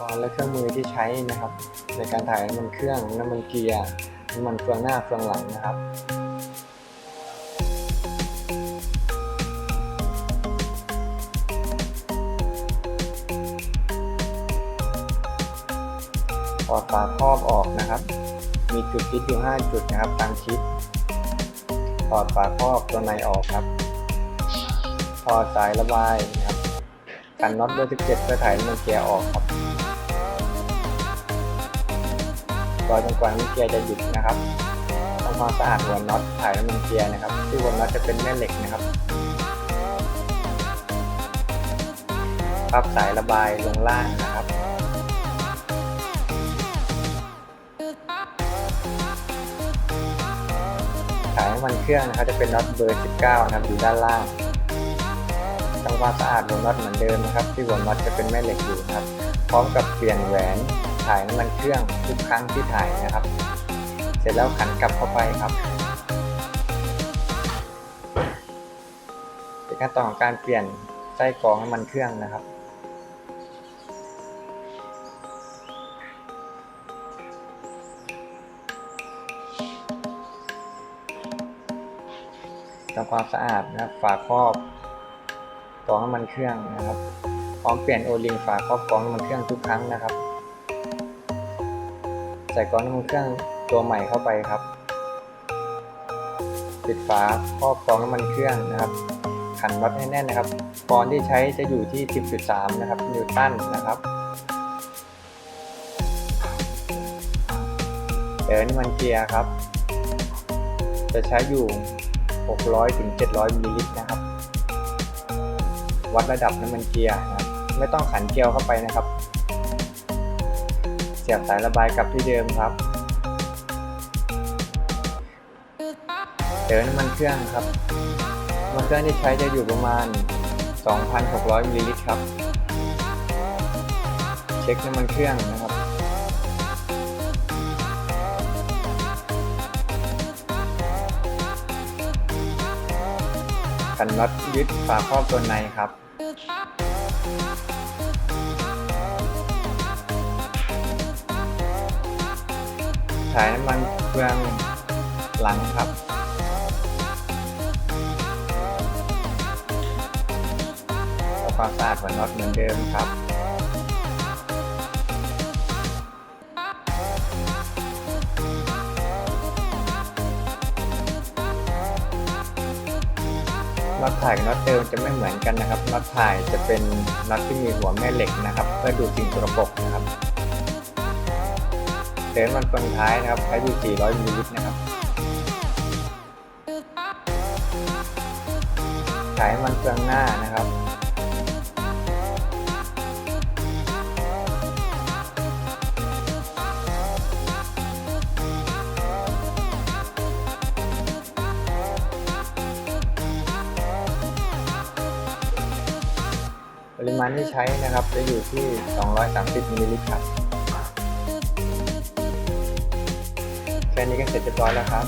กรณ์และเครื่องมือที่ใช้นะครับ ในการถ่ายน้ำมันเครื่องน้ำมันเกียร์น้ำมันเฟืองหน้าเฟืองหลังนะครับถอดฝาครอบออกนะครับ มีจุดคิดอยู่5จุดนะครับตามชิดถอดฝาครอบตัวในออกครับถอดสายระบายนะครับกันน็อตเบอร์17เพื่อถ่ายน้ำมันเกียร์ออกครับ รอจนกว่าน้ำมันเกียร์จะหยุดนะครับทำความสะอาดหัวน็อตถ่ายน้ำมันเกียร์นะครับที่หัวน็อตจะเป็นแม่เหล็กนะครับพับสายระบายลงล่างนะครับสายน้ำมันเครื่องนะครับจะเป็นน็อตเบอร์ 19 นะครับอยู่ด้านล่างทำความสะอาดหัวน็อตเหมือนเดิมนะครับ ที่หัวน็อตจะเป็นแม่เหล็กอยู่นะครับ พร้อมกับเปลี่ยนแหวน ถ่ายน้ำมันเครื่องทุกครั้งที่ถ่ายนะครับ เสร็จแล้วขันกลับเข้าไปครับเป็นขั้นตอนของการเปลี่ยนไส้กรองน้ำมันเครื่องนะครับทำความสะอาดนะครับฝาครอบกรองน้ำมันเครื่องนะครับ พร้อมเปลี่ยนโอลิงฝาครอบกรองน้ำมันเครื่องทุกครั้งนะครับ ใส่กรองน้ำมันเครื่องตัวใหม่เข้าไปครับ ปิดฝาครอบกรองน้ำมันเครื่องนะครับขันน็อตให้แน่นนะครับกรอนที่ใช้จะอยู่ที่ 10.3 นะครับนิวตันนะครับเดี๋ยวน้ำมันเกียร์ครับ จะใช้อยู่ 600ถึง700มิลลิลิตรนะครับ วัดระดับน้ำมันเกียร์นะครับ ไม่ต้องขันเกลียวเข้าไปนะครับ สียบสายระบายกลับที่เดิมครับเติมน้ำมันเครื่องครับน้ำมันเครื่องที่ใช้จะอยู่ประมาณ 2,600มิลลิลิตรครับ เช็คน้ำมันเครื่องนะครับขันน็อตยึดฝาครอบตัวในครับ ถ่ายน้ำมันเฟืองหลังครับ ความสะอาดหัวน็อตเหมือนเดิมครับน็อตถ่ายกับน็อตเดิมจะไม่เหมือนกันนะครับน็อตถ่ายจะเป็นน็อตที่มีหัวแม่เหล็กนะครับ เพื่อดูดสิ่งสกปรกนะครับ เติมมันคนท้ายนะครับ ใช้อยู่400มิลลิลิตรนะครับถ่ายมันเฟืองหน้านะครับปริมาณที่ใช้นะครับจะอยู่ที่ 230มิลลิลิตรครับ ค่นี้ก็เสร็จเรียบร้อยแล้วครับ